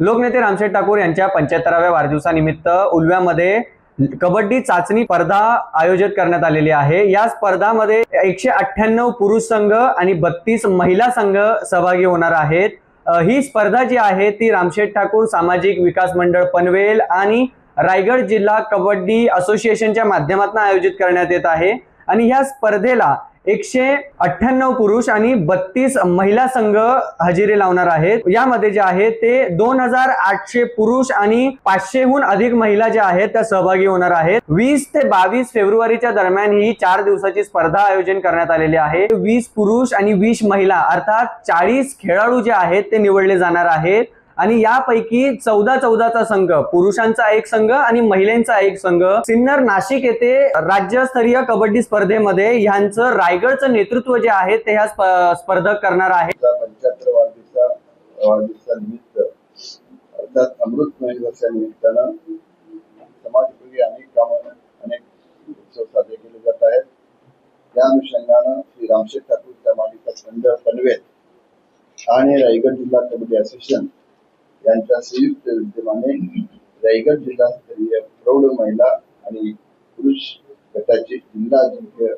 लोकनेते रामशेठ ठाकूर यांच्या पंच्याहत्तराव्या वाढदिवसानिमित्त उलव्यामध्ये कबड्डी चाचणी स्पर्धा आयोजित करण्यात आलेली आहे. या स्पर्धामध्ये एकशे अठ्ठ्याण्णव पुरुष संघ आणि बत्तीस महिला संघ सहभागी होणार आहेत. ही स्पर्धा जी आहे ती रामशेठ ठाकूर सामाजिक विकास मंडळ पनवेल आणि रायगड जिल्हा कबड्डी असोसिएशनच्या माध्यमातून आयोजित करण्यात येत आहे. आणि ह्या स्पर्धेला एकशे अठ्ठ्याण्णव पुरुष आणि बत्तीस महिला संघ हजेरी लावणार आहेत. यामध्ये जे आहे ते दोन हजार आठशे पुरुष आणि पाचशेहून अधिक महिला ज्या आहेत त्या सहभागी होणार आहेत. वीस ते बावीस फेब्रुवारीच्या दरम्यान ही चार दिवसाची स्पर्धा आयोजन करण्यात आलेली आहे. वीस पुरुष आणि वीस महिला अर्थात चाळीस खेळाडू जे आहेत ते निवडले जाणार आहेत. आणि यापैकी चौदा चौदाचा संघ पुरुषांचा एक संघ आणि महिलांचा एक संघ. सिन्नर नाशिक येथे राज्यस्तरीय कबड्डी स्पर्धेमध्ये ह्यांचं रायगडचं नेतृत्व जे आहे ते ह्या स्पर्धक करणार आहे. अर्थात अमृत महोत्सव वर्षानिमित्तानं समाजोपयोगी अनेक कामं अनेक उत्सव साजरे केले जात आहेत. त्या अनुषंगानं श्री रामशेठ ठाकूर मालिका मंडळ पनवेल आणि रायगड जिल्हा कबड्डी असोसिएशन यांच्या संयुक्त विद्यमाने रायगड जिल्हास्तरीय प्रौढ महिला आणि पुरुष गटाची जिल्हा अजिंक्य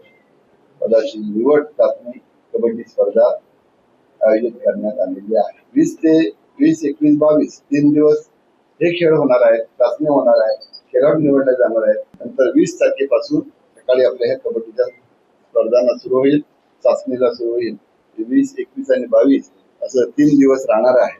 पदाची निवड चाचणी कबड्डी स्पर्धा आयोजित करण्यात आलेली आहे. वीस ते वीस एकवीस बावीस तीन दिवस हे खेळ होणार आहेत चाचणी होणार आहे खेळाडू निवडले जाणार आहेत. नंतर वीस तारखेपासून सकाळी आपल्या ह्या कबड्डीच्या स्पर्धांना सुरू होईल चाचणीला सुरू होईल. वीस एकवीस आणि बावीस असं तीन दिवस राहणार आहे.